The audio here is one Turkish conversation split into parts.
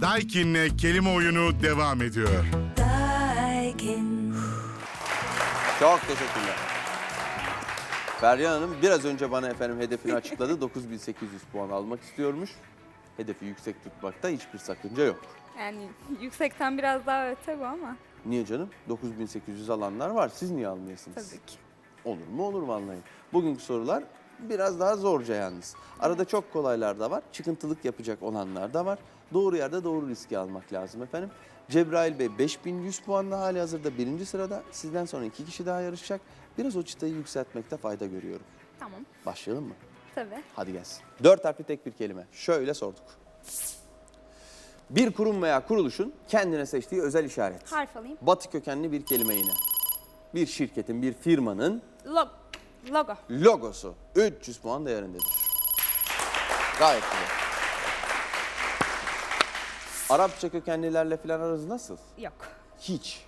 Daikin'le kelime oyunu devam ediyor. Daikin. Çok teşekkürler. Feryan Hanım biraz önce bana efendim hedefini açıkladı. 9800 puan almak istiyormuş. Hedefi yüksek tutmakta hiçbir sakınca yok. Yani yüksekten biraz daha öte bu ama Niye canım? 9800 alanlar var. Siz niye almıyorsunuz? tabii ki. Olur mu olur vallahi. Bugünkü sorular biraz daha zorca yalnız. Arada çok kolaylar da var. Çıkıntılık yapacak olanlar da var. Doğru yerde doğru riski almak lazım efendim. Cebrail Bey 5100 puanla hali hazırda birinci sırada. Sizden sonra iki kişi daha yarışacak. Biraz o çıtayı yükseltmekte fayda görüyorum. Tamam. Başlayalım mı? Tabii. Hadi gelsin. Dört harfli tek bir kelime. Şöyle sorduk. Bir kurum veya kuruluşun kendine seçtiği özel işaret. Harf alayım. Batı kökenli bir kelime yine. Bir şirketin, bir firmanın Log logo. logosu 300 puan değerindedir. Gayet güzel. Arapça kökenlilerle falan aranız nasıl? Yok. Hiç.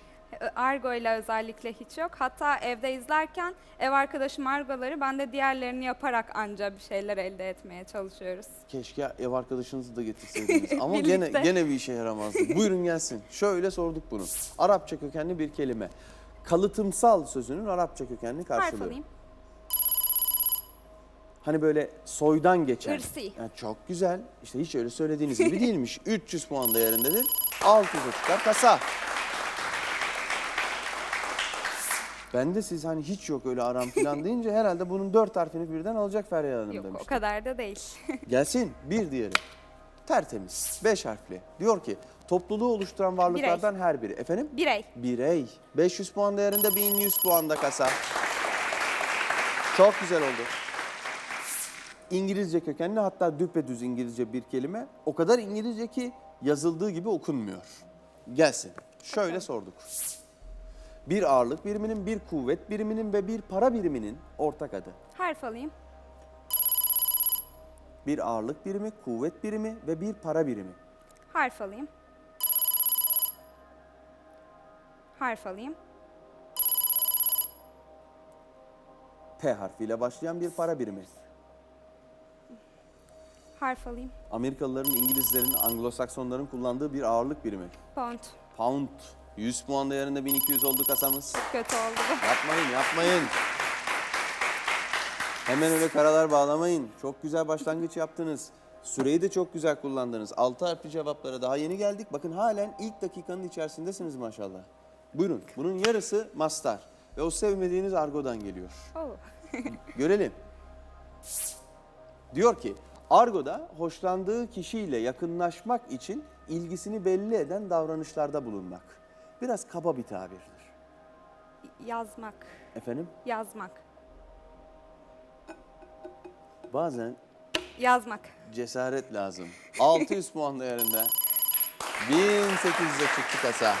Argo ile özellikle hiç yok. Hatta evde izlerken ev arkadaşım argoları ben de diğerlerini yaparak anca bir şeyler elde etmeye çalışıyoruz. Keşke ev arkadaşınızı da getirseydiniz. Ama gene Birlikte. gene bir işe yaramazdı. Buyurun gelsin. Şöyle sorduk bunu. Arapça kökenli bir kelime. Kalıtımsal sözünün Arapça kökenli Harf karşılığı. alayım. Hani böyle soydan geçen. Irsi. Yani çok güzel. İşte hiç öyle söylediğiniz gibi değilmiş. 300 puan değerindedir. 600'e çıkar kasa. Ben de siz hani hiç yok öyle aram falan deyince herhalde bunun dört harfini birden alacak Feryal Hanım Yok demiştim. o kadar da değil. Gelsin bir diğeri. Tertemiz. Beş harfli. Diyor ki topluluğu oluşturan varlıklardan her biri. Efendim? Birey. Birey. 500 puan değerinde 1100 puanda kasa. Çok güzel oldu. İngilizce kökenli hatta düpedüz İngilizce bir kelime. O kadar İngilizce ki yazıldığı gibi okunmuyor. Gelsin. Şöyle sorduk. Bir ağırlık biriminin, bir kuvvet biriminin ve bir para biriminin ortak adı. Harf alayım. Bir ağırlık birimi, kuvvet birimi ve bir para birimi. Harf alayım. Harf alayım. P harfiyle başlayan bir para birimi. Harf alayım. Amerikalıların, İngilizlerin, Anglo-Saksonların kullandığı bir ağırlık birimi. Pound. Pound. 100 puan değerinde 1200 oldu kasamız. Kötü oldu bu. Yapmayın, yapmayın. Hemen öyle karalar bağlamayın. Çok güzel başlangıç yaptınız. Süreyi de çok güzel kullandınız. 6 harfli cevaplara daha yeni geldik. Bakın halen ilk dakikanın içerisindesiniz maşallah. Buyurun. Bunun yarısı mastar. Ve o sevmediğiniz argodan geliyor. Oo. Görelim. Diyor ki argoda hoşlandığı kişiyle yakınlaşmak için ilgisini belli eden davranışlarda bulunmak. Biraz kaba bir tabirdir. Yazmak. Efendim Yazmak. bazen Yazmak. cesaret lazım. 600 puan değerinde. 1800'e çıktı kasa.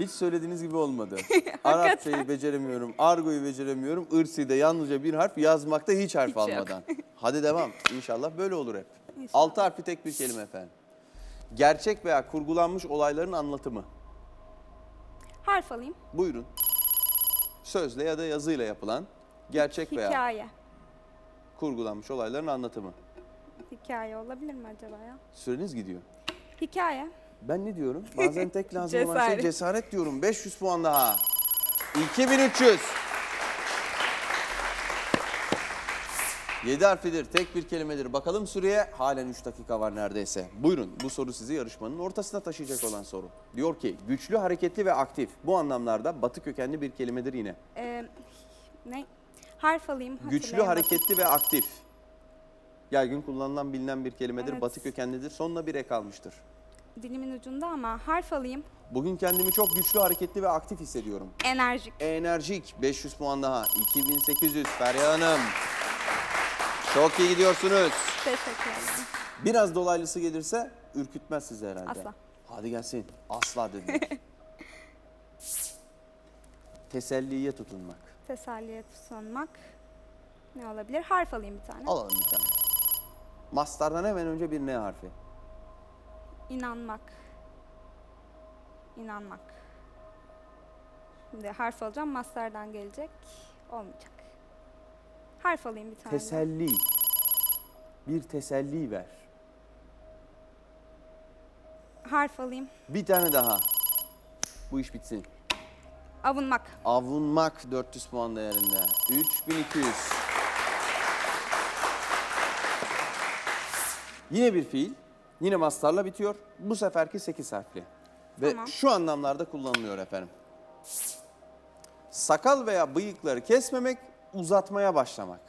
Hiç söylediğiniz gibi olmadı. Arapçayı beceremiyorum, argoyu beceremiyorum. Irsi de yalnızca bir harf, yazmakta hiç harf Hiç yok. almadan. Hadi devam. İnşallah böyle olur hep. Altı harfli tek bir kelime efendim. Gerçek veya kurgulanmış olayların anlatımı. Harf alayım. Buyurun. Sözle ya da yazıyla yapılan gerçek veya Hikaye. kurgulanmış olayların anlatımı. Hikaye olabilir mi acaba ya? Süreniz gidiyor. Hikaye. Ben ne diyorum? Bazen tek lazım olan şey Cesaret. diyorum. 500 puan daha. 2300. 7 harflidir, tek bir kelimedir. Bakalım süreye halen 3 dakika var neredeyse. Buyurun bu soru sizi yarışmanın ortasına taşıyacak olan soru. Diyor ki güçlü, hareketli ve aktif. Bu anlamlarda batı kökenli bir kelimedir yine. Ee, ne? Harf alayım. Güçlü, hareketli ve aktif. Yaygın kullanılan bilinen bir kelimedir. Evet. Batı kökenlidir. Sonuna bir ek almıştır. Dilimin ucunda ama harf alayım. Bugün kendimi çok güçlü, hareketli ve aktif hissediyorum. Enerjik. Enerjik 500 puan daha 2800 Feryal Hanım. Çok iyi gidiyorsunuz. Teşekkür ederim. Biraz dolaylısı gelirse ürkütmez sizi herhalde. Asla. Hadi gelsin. Asla dediler. Teselliye tutunmak. Teselliye tutunmak. Ne olabilir? Harf alayım bir tane. Alalım bir tane. Mastardan hemen önce bir N harfi. İnanmak. İnanmak. Şimdi harf alacağım. Master'dan gelecek. Olmayacak. Harf alayım bir tane. Teselli. Bir teselli ver. harf alayım. Bir tane daha. Bu iş bitsin. Avunmak. Avunmak 400 puan değerinde. 3200. Yine bir fiil. Yine mastarla bitiyor. Bu seferki 8 harfli. Ve Tamam. şu anlamlarda kullanılıyor efendim. Sakal veya bıyıkları kesmemek, uzatmaya başlamak.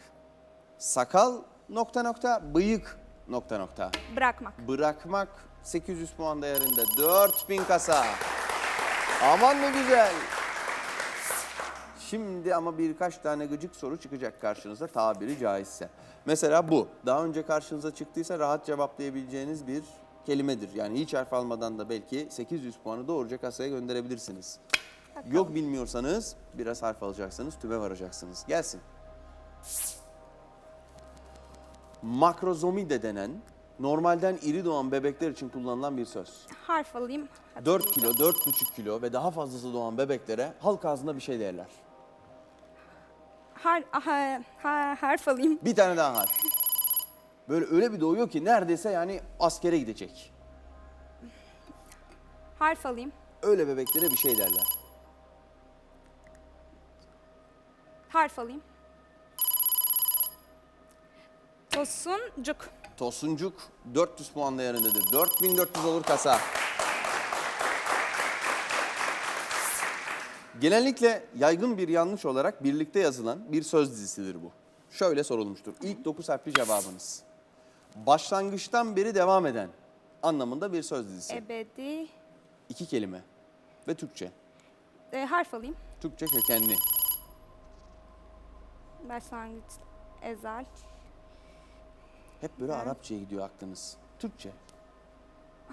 Sakal nokta nokta, bıyık nokta nokta. Bırakmak. Bırakmak 800 puan değerinde 4000 kasa. Aman ne güzel. Şimdi ama birkaç tane gıcık soru çıkacak karşınıza tabiri caizse. Mesela bu. Daha önce karşınıza çıktıysa rahat cevaplayabileceğiniz bir kelimedir. Yani hiç harf almadan da belki 800 puanı doğruca kasaya gönderebilirsiniz. Yok bilmiyorsanız biraz harf alacaksınız, tübe varacaksınız. Gelsin. Makrozomi de denen normalden iri doğan bebekler için kullanılan bir söz. Harf alayım. 4 kilo, 4,5 kilo ve daha fazlası doğan bebeklere halk ağzında bir şey derler. Har, aha, ha, harf alayım. Bir tane daha harf. Böyle öyle bir doğuyor ki neredeyse yani askere gidecek. Harf alayım. Öyle bebeklere bir şey derler. Harf alayım. Tosuncuk. Tosuncuk 400 puan değerindedir. 4400 olur kasa. Genellikle yaygın bir yanlış olarak birlikte yazılan bir söz dizisidir bu. Şöyle sorulmuştur. İlk 9 harfli cevabınız. Başlangıçtan beri devam eden anlamında bir söz dizisi. Ebedi. İki kelime ve Türkçe. E, harf alayım. Türkçe kökenli. Başlangıç. Ezel. Hep böyle Arapçaya gidiyor aklınız. Türkçe.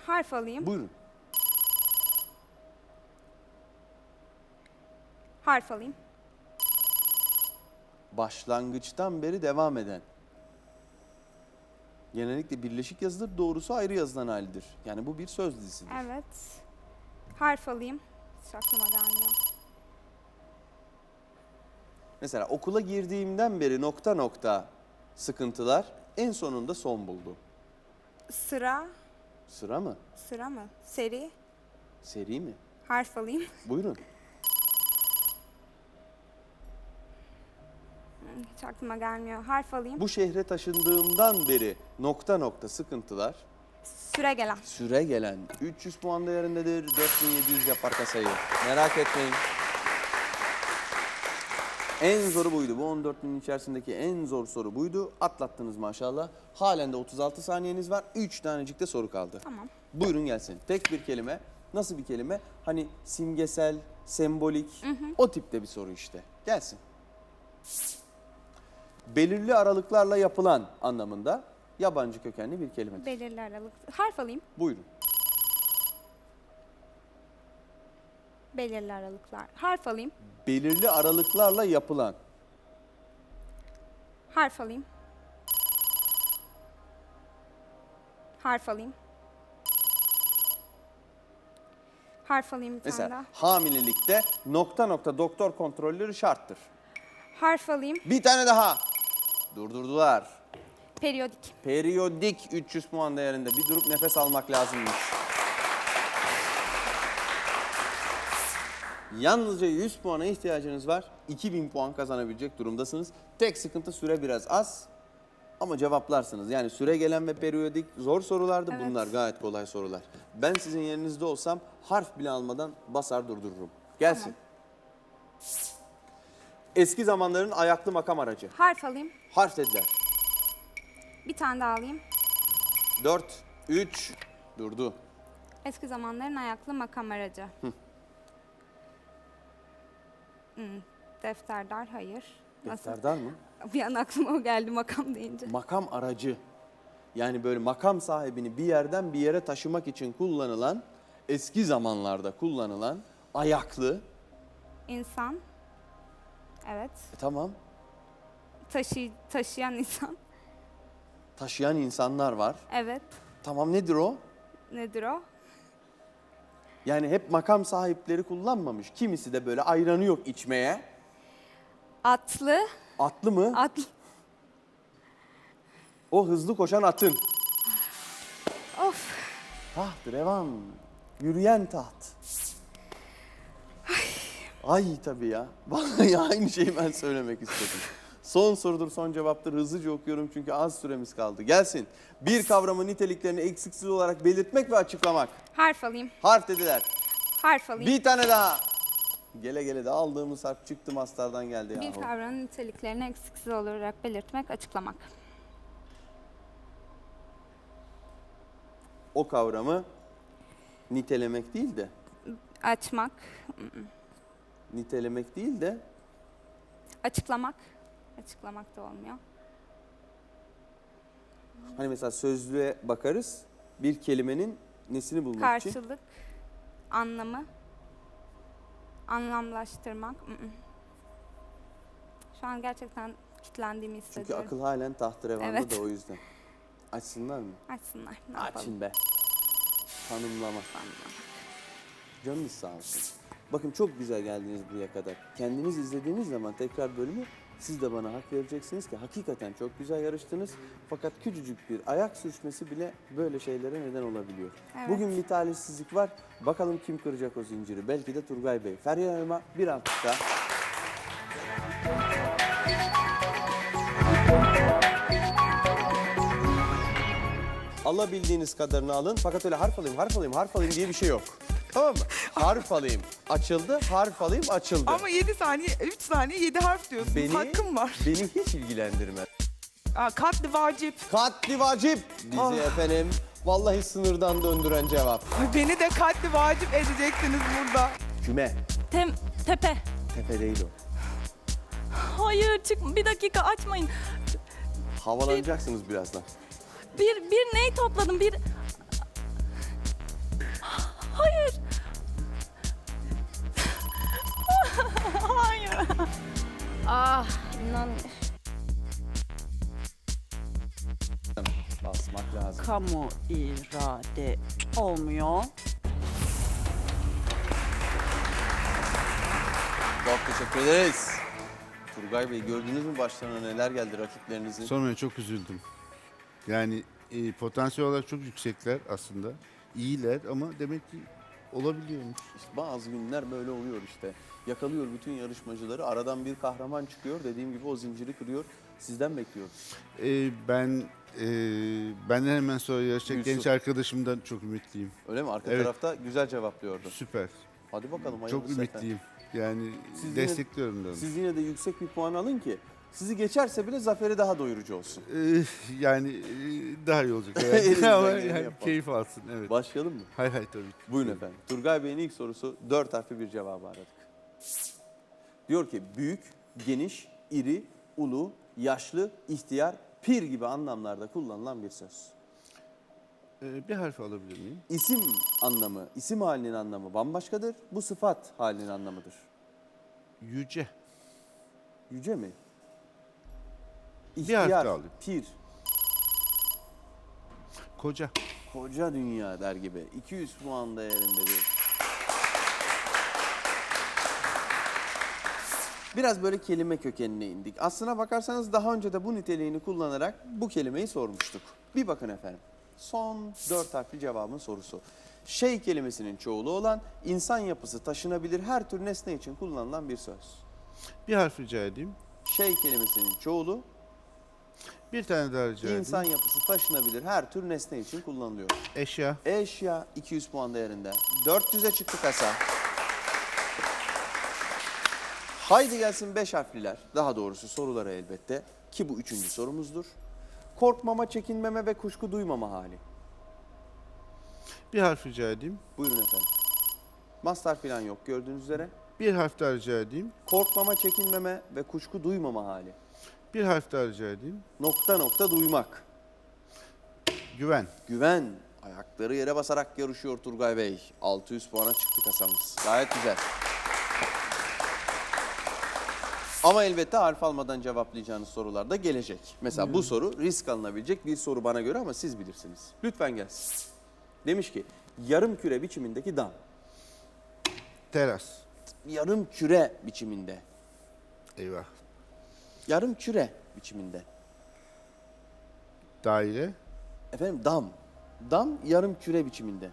Harf alayım. Buyurun. Harf alayım. Başlangıçtan beri devam eden. Genellikle birleşik yazılır, doğrusu ayrı yazılan halidir. Yani bu bir söz dizisidir. Evet. Harf alayım. Hiç aklıma gelmiyor. Mesela okula girdiğimden beri nokta nokta sıkıntılar en sonunda son buldu. Sıra. Sıra mı? Sıra mı? Seri. Seri mi? Harf alayım. Buyurun. Hiç aklıma gelmiyor. Harf alayım. Bu şehre taşındığımdan beri nokta nokta sıkıntılar Süre gelen. süre gelen 300 puan değerindedir. 4700 yapar kasayı. Merak etmeyin. En zoru buydu. Bu 14 binin içerisindeki en zor soru buydu. Atlattınız maşallah. Halen de 36 saniyeniz var. 3 tanecik de soru kaldı. Tamam. Buyurun gelsin. Tek bir kelime. Nasıl bir kelime? Hani simgesel, sembolik, o tipte bir soru işte. Gelsin. Belirli aralıklarla yapılan anlamında yabancı kökenli bir kelimedir. Belirli aralık. Harf alayım. Buyurun. Belirli aralıklar. Harf alayım. Belirli aralıklarla yapılan. Harf alayım. Harf alayım. Harf alayım bir tane Mesela daha. hamilelikte nokta nokta doktor kontrolleri şarttır. Harf alayım. Bir tane daha. Durdurdular. Periyodik. Periyodik 300 puan değerinde. Bir durup nefes almak lazımmış. Yalnızca 100 puana ihtiyacınız var. 2000 puan kazanabilecek durumdasınız. Tek sıkıntı süre biraz az. Ama cevaplarsınız. Yani süre gelen ve periyodik zor sorulardı. Evet. Bunlar gayet kolay sorular. Ben sizin yerinizde olsam harf bile almadan basar durdururum. Gelsin. Eski zamanların ayaklı makam aracı. Harf alayım. Harf dediler. Bir tane daha alayım. 4, 3, durdu. Eski zamanların ayaklı makam aracı. Hmm, defterdar hayır. Nasıl? Defterdar mı? Bir an aklıma o geldi makam deyince. Makam aracı. Yani böyle makam sahibini bir yerden bir yere taşımak için kullanılan, eski zamanlarda kullanılan ayaklı. İnsan. Evet. E tamam, Taşı, taşıyan insan. taşıyan insanlar var. Evet. Tamam nedir o? Nedir o? Yani hep makam sahipleri kullanmamış. Kimisi de böyle ayranı yok içmeye. Atlı. Atlı mı? Atlı. O hızlı koşan atın. Of. Taht, revan. Yürüyen taht. Ay tabii ya. Vallahi aynı şeyi ben söylemek istedim. Son sorudur, son cevaptır. Hızlıca okuyorum çünkü az süremiz kaldı. Gelsin. Bir kavramın niteliklerini eksiksiz olarak belirtmek ve açıklamak. Harf alayım. Harf dediler. Harf alayım. Bir tane daha. Gele gele de aldığımız harf çıktı mastardan geldi Bir yahu. kavramın niteliklerini eksiksiz olarak belirtmek, açıklamak. O kavramı nitelemek değil de, Açmak, nitelemek değil de açıklamak. Açıklamak da olmuyor. hani mesela sözlüğe bakarız. Bir kelimenin nesini bulmak için. Karşılık, anlamı, anlamlaştırmak. Şu an gerçekten kitlendiğimi Çünkü hissediyorum. akıl halen taht revanda Evet. da o yüzden. Açsınlar mı? Açsınlar. Ne yapalım? Açın be. Tanımlama. Canınız sağ olsun. Bakın çok güzel geldiniz buraya kadar. Kendiniz izlediğiniz zaman tekrar bölümü siz de bana hak vereceksiniz ki hakikaten çok güzel yarıştınız. Fakat küçücük bir ayak sürçmesi bile böyle şeylere neden olabiliyor. Evet. Bugün bir talihsizlik var. Bakalım kim kıracak o zinciri? Belki de Turgay Bey. Feryal Hanım'a bir alkış daha. Alabildiğiniz kadarını alın. Fakat öyle harf alayım, harf alayım, harf alayım diye bir şey yok. Tamam mı? Harf alayım. Açıldı, harf alayım, açıldı. Ama 7 saniye, 3 saniye 7 harf diyorsunuz. Beni- Hakkım var. Beni hiç ilgilendirmez. Aa, katli vacip. Katli vacip bizi Ah. efendim. Vallahi sınırdan döndüren cevap. Beni de katli vacip edeceksiniz burada. Küme. Tem, tepe. Tepe değil o. Hayır çık bir dakika açmayın. Havalanacaksınız birazdan. Bir bir ney topladım bir kamu irade olmuyor. Çok teşekkür ederiz. Turgay Bey gördünüz mü başlarına neler geldi rakiplerinizin? Sonra çok üzüldüm. Yani e, potansiyel olarak çok yüksekler aslında. İyiler ama demek ki olabiliyormuş. İşte bazı günler böyle oluyor işte. Yakalıyor bütün yarışmacıları. Aradan bir kahraman çıkıyor. Dediğim gibi o zinciri kırıyor. Sizden bekliyoruz. E, ben e, benden hemen sonra yarışacak genç arkadaşımdan çok ümitliyim. Öyle mi? Arka Evet. tarafta güzel cevaplıyordu. Süper. Hadi bakalım Çok hayırlısı efendim. ümitliyim. Yani Siz yine- destekliyorum da. onu. Siz yine de yüksek bir puan alın ki sizi geçerse bile zaferi daha doyurucu olsun. E, yani e, daha iyi olacak. Elimizden herhalde. ama geleni yani yapalım. keyif alsın. Evet. Başlayalım mı? Hay hay tabii ki. Buyurun efendim. Turgay Bey'in ilk sorusu dört harfli bir cevabı aradık. Diyor ki büyük, geniş, iri, ulu, yaşlı, ihtiyar, pir gibi anlamlarda kullanılan bir söz. E, bir harf alabilir miyim? İsim anlamı, isim halinin anlamı bambaşkadır. Bu sıfat halinin anlamıdır. Yüce. Yüce mi? Bir harf daha alayım. pir, Koca. koca dünya der gibi. 200 puan değerindedir. Biraz böyle kelime kökenine indik. Aslına bakarsanız daha önce de bu niteliğini kullanarak bu kelimeyi sormuştuk. Bir bakın efendim. Son dört harfli cevabın sorusu. Şey kelimesinin çoğulu olan insan yapısı taşınabilir her tür nesne için kullanılan bir söz. Bir harf rica edeyim. Şey kelimesinin çoğulu Bir tane daha rica edeyim. insan yapısı taşınabilir her tür nesne için kullanılıyor. Eşya. Eşya 200 puan değerinde. 400'e çıktı kasa. Haydi gelsin 5 harfliler. Daha doğrusu sorulara elbette. Ki bu üçüncü sorumuzdur. Korkmama, çekinmeme ve kuşku duymama hali. Bir harf rica edeyim. Buyurun efendim. Mastar falan yok gördüğünüz üzere. Bir harf daha rica edeyim. Korkmama, çekinmeme ve kuşku duymama hali. Bir harf daha rica edeyim. Nokta nokta duymak. Güven. Güven. Ayakları yere basarak yarışıyor Turgay Bey. 600 puana çıktı kasamız. Gayet güzel. Ama elbette harf almadan cevaplayacağınız sorular da gelecek. Mesela bu soru risk alınabilecek bir soru bana göre ama siz bilirsiniz. Lütfen gelsin. Demiş ki yarım küre biçimindeki dam. Teras. Yarım küre biçiminde. Eyvah. Yarım küre biçiminde. Daire. Efendim dam. Dam yarım küre biçiminde.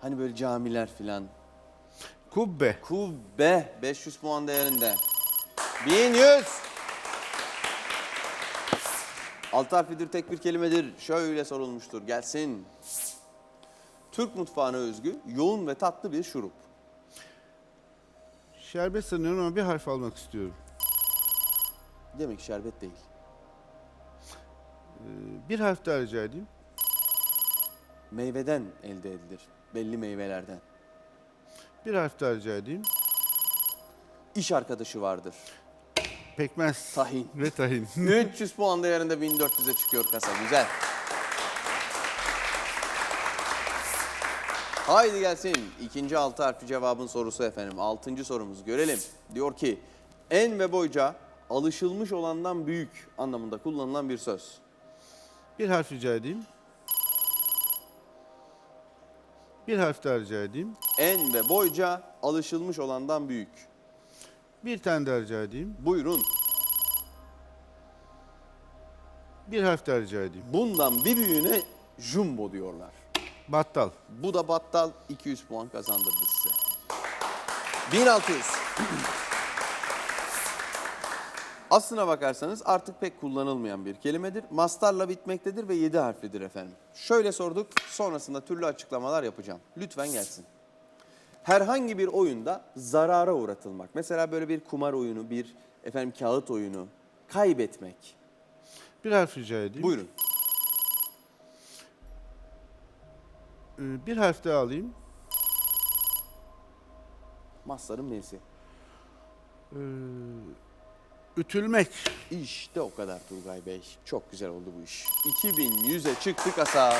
Hani böyle camiler filan. Kubbe. Kubbe 500 puan değerinde. 1100. Altı harflidir tek bir kelimedir. Şöyle sorulmuştur. Gelsin. Türk mutfağına özgü yoğun ve tatlı bir şurup. Şerbet sanıyorum ama bir harf almak istiyorum. Demek ki şerbet değil. Ee, Bir harf daha rica edeyim. Meyveden elde edilir. Belli meyvelerden. Bir harf daha rica edeyim. İş arkadaşı vardır. Pekmez. Tahin. Ve tahin. 300 puan değerinde 1400'e çıkıyor kasa. Güzel. Haydi gelsin. İkinci altı harfli cevabın sorusu efendim. Altıncı sorumuz görelim. Diyor ki en ve boyca alışılmış olandan büyük anlamında kullanılan bir söz. Bir harf rica edeyim. Bir harf daha rica edeyim. En ve boyca alışılmış olandan büyük. Bir tane daha rica edeyim. Buyurun. Bir harf daha rica edeyim. Bundan bir büyüğüne jumbo diyorlar. Battal. Bu da battal 200 puan kazandırdı size. 1600. Aslına bakarsanız artık pek kullanılmayan bir kelimedir. Mastarla bitmektedir ve 7 harflidir efendim. Şöyle sorduk, sonrasında türlü açıklamalar yapacağım. Lütfen gelsin. Herhangi bir oyunda zarara uğratılmak. Mesela böyle bir kumar oyunu, bir efendim kağıt oyunu, kaybetmek. Bir harf rica edeyim. Buyurun. Ee, Bir harf daha alayım. Mastarın M'si. Ee, Ütülmek. İşte o kadar Turgay Bey. Çok güzel oldu bu iş. 2100'e çıktık asa.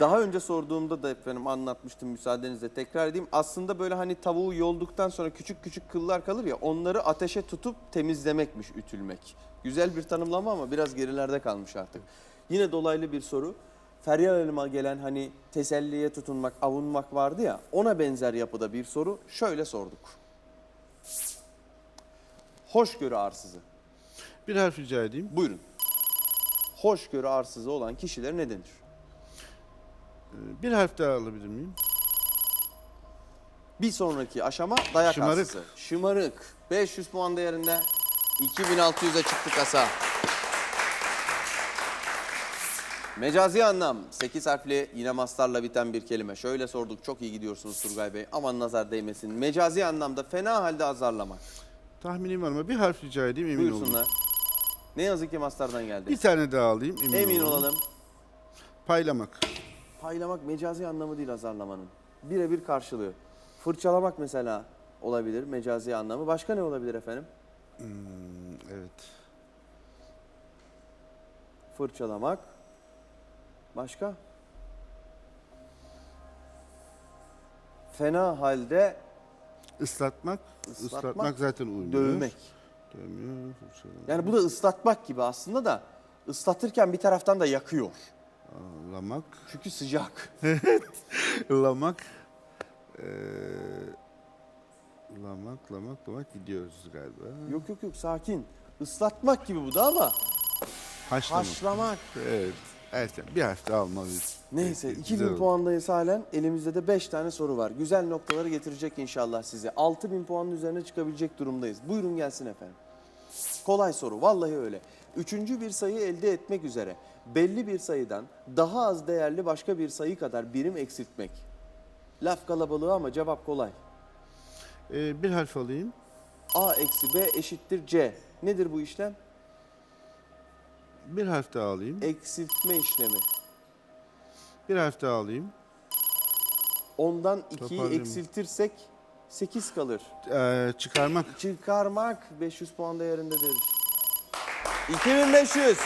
Daha önce sorduğumda da efendim anlatmıştım müsaadenizle tekrar edeyim. Aslında böyle hani tavuğu yolduktan sonra küçük küçük kıllar kalır ya onları ateşe tutup temizlemekmiş ütülmek. Güzel bir tanımlama ama biraz gerilerde kalmış artık. Yine dolaylı bir soru. Feryal Hanım'a gelen hani teselliye tutunmak, avunmak vardı ya ona benzer yapıda bir soru şöyle sorduk. Hoşgörü arsızı. Bir harf rica edeyim. Buyurun. Hoşgörü arsızı olan kişiler ne denir? Ee, Bir harf daha alabilir miyim? Bir sonraki aşama dayak Şımarık. arsızı. Şımarık. 500 puan değerinde 2600'e çıktı kasa. Mecazi anlam. 8 harfli yine mastarla biten bir kelime. Şöyle sorduk. Çok iyi gidiyorsunuz Turgay Bey. Aman nazar değmesin. Mecazi anlamda fena halde azarlamak. Tahminim var ama bir harf rica edeyim emin olayım. Buyursunlar. Ne yazık ki mastardan geldi. Bir tane daha alayım emin, Emin olalım. Paylamak. Paylamak mecazi anlamı değil azarlamanın. Birebir karşılığı. Fırçalamak mesela olabilir mecazi anlamı. Başka ne olabilir efendim? Hmm, evet. Fırçalamak. Başka? Fena halde Islatmak. Islatmak, Islatmak, zaten uymuyor. dövmek. Dövmüyor. fırçalamak. Yani bu da ıslatmak gibi aslında da ıslatırken bir taraftan da yakıyor. Lamak. Çünkü sıcak. Lamak. Ee, lamak, lamak, lamak gidiyoruz galiba. Yok yok yok sakin. Islatmak gibi bu da ama Haşlamak. haşlamak. Evet. Erken. Bir harf daha almalıyız. Neyse Peki, 2000 güzel oldu. puandayız halen. Elimizde de 5 tane soru var. Güzel noktaları getirecek inşallah size. 6000 puanın üzerine çıkabilecek durumdayız. Buyurun gelsin efendim. Kolay soru vallahi öyle. Üçüncü bir sayı elde etmek üzere belli bir sayıdan daha az değerli başka bir sayı kadar birim eksiltmek. Laf kalabalığı ama cevap kolay. Ee, bir harf alayım. A eksi B eşittir C. Nedir bu işlem? Bir harf daha alayım. Eksiltme işlemi. Bir harf daha alayım. Ondan 2'yi Toparlayayım. eksiltirsek 8 kalır. Ee, çıkarmak. Çıkarmak 500 puan değerindedir. 2500.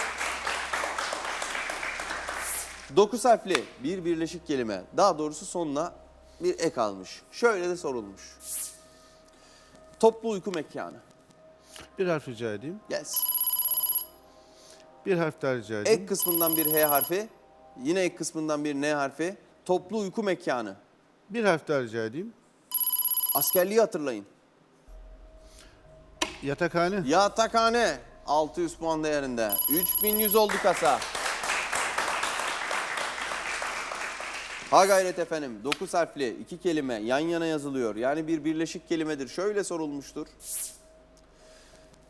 9 harfli bir birleşik kelime. Daha doğrusu sonuna bir ek almış. Şöyle de sorulmuş. Toplu uyku mekanı. Bir harf rica edeyim. Gelsin. Bir harf daha rica edeyim. Ek kısmından bir H harfi. Yine ek kısmından bir N harfi. Toplu uyku mekanı. Bir harf daha rica edeyim. Askerliği hatırlayın. Yatakhane. Yatakhane. 600 puan değerinde. 3100 oldu kasa. Ha gayret efendim. 9 harfli iki kelime yan yana yazılıyor. Yani bir birleşik kelimedir. Şöyle sorulmuştur.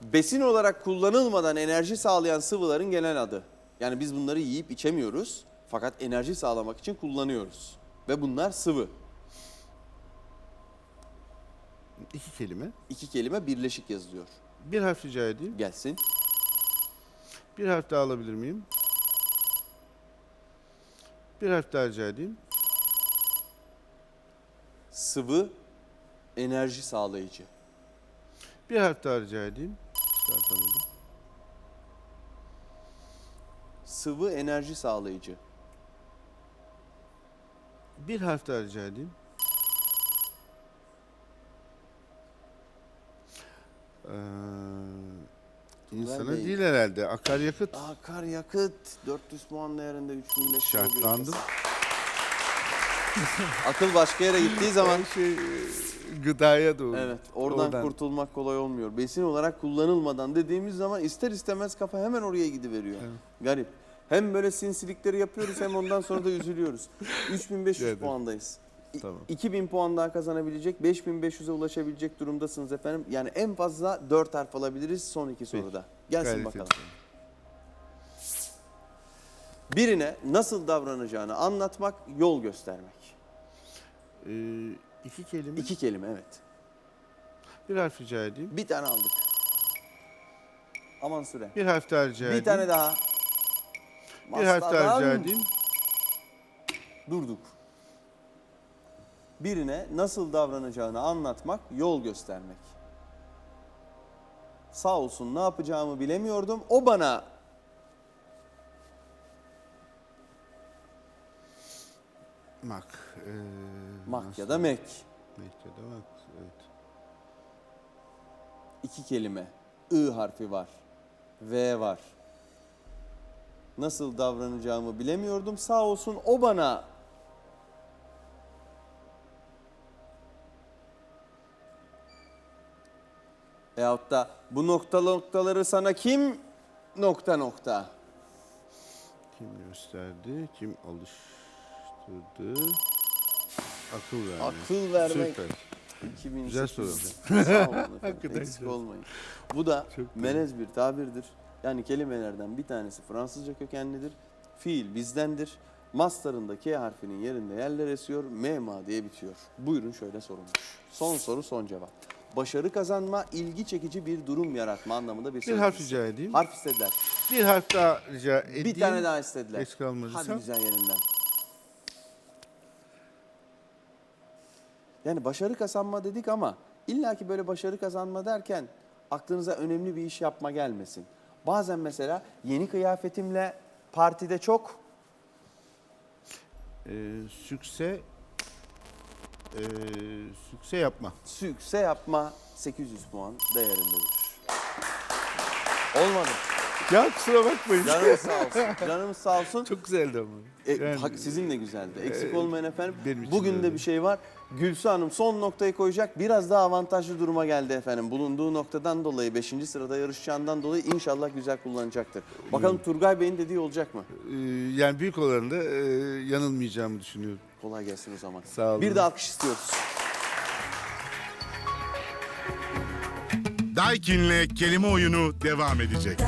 Besin olarak kullanılmadan enerji sağlayan sıvıların genel adı. Yani biz bunları yiyip içemiyoruz. Fakat enerji sağlamak için kullanıyoruz. Ve bunlar sıvı. İki kelime. İki kelime birleşik yazılıyor. Bir harf rica edeyim. Gelsin. Bir harf daha alabilir miyim? Bir harf daha rica edeyim. Sıvı enerji sağlayıcı. Bir harf daha rica edeyim. Çıkartamadım. Sıvı enerji sağlayıcı. Bir harf daha rica edeyim. Ee, insana Bey. değil herhalde. Akaryakıt Akaryakıt 400 puan değerinde 3500 şartlandım. Akıl başka yere gittiği zaman şey e, gıdaya doğru. evet oradan, Oradan. kurtulmak kolay olmuyor. Besin olarak kullanılmadan dediğimiz zaman ister istemez kafa hemen oraya gidiveriyor. Evet. Garip. Hem böyle sinsilikleri yapıyoruz hem ondan sonra da üzülüyoruz. 3500 Evet. puandayız. Tamam. 2000 puan daha kazanabilecek, 5500'e ulaşabilecek durumdasınız efendim. Yani en fazla 4 harf alabiliriz son iki soruda. Gelsin Gayret bakalım. edeceğim. Birine nasıl davranacağını anlatmak, yol göstermek. Ee, iki kelime. İki kelime evet. Bir harf rica edeyim. Bir tane aldık. Aman süre. Bir harf daha rica edeyim. Bir tane daha. Bir harf daha rica edeyim. Durduk. Birine nasıl davranacağını anlatmak, yol göstermek. Sağ olsun ne yapacağımı bilemiyordum. O bana Mak. Ee, mak ya da mek. Mek ya da mak. Evet. İki kelime. I harfi var. V var. Nasıl davranacağımı bilemiyordum. Sağ olsun o bana Veyahut da bu nokta noktaları sana kim nokta nokta. Kim gösterdi? Kim alıştırdı? Akıl verdi. Akıl vermek. Süper. 2008'de. Güzel soru. Sağ olun efendim. Eksik güzel. olmayın. Bu da Çok melez bir tabirdir. Yani kelimelerden bir tanesi Fransızca kökenlidir. Fiil bizdendir. Mastarında K harfinin yerinde yerler esiyor. Mema diye bitiyor. Buyurun şöyle sorulmuş. Son soru son cevap. Başarı kazanma, ilgi çekici bir durum yaratma anlamında bir Bir söz harf dizisi. rica edeyim. Harf istediler. Bir harf daha rica edeyim. Bir tane daha istediler. Geç kalmadıysam. Hadi güzel yerinden. Yani başarı kazanma dedik ama illaki böyle başarı kazanma derken aklınıza önemli bir iş yapma gelmesin. Bazen mesela yeni kıyafetimle partide çok Ee, sükse ee, sükse yapma. sükse yapma 800 puan değerindedir. Olmadı. Ya kusura bakmayın. Canımız sağ olsun. Canımız sağ olsun. Çok güzeldi ama. E, Yani- hak- sizin de güzeldi. Eksik e, olmayın efendim. benim için Bugün de öyle. bir şey var. Gülsü Hanım son noktayı koyacak. Biraz daha avantajlı duruma geldi efendim. Bulunduğu noktadan dolayı 5. sırada yarışacağından dolayı inşallah güzel kullanacaktır. Bakalım Turgay Bey'in dediği olacak mı? Ee, yani büyük olanında ee, yanılmayacağımı düşünüyorum. Kolay gelsin o zaman. Sağ olun. Bir de alkış istiyoruz. Daikin'le kelime oyunu devam edecek.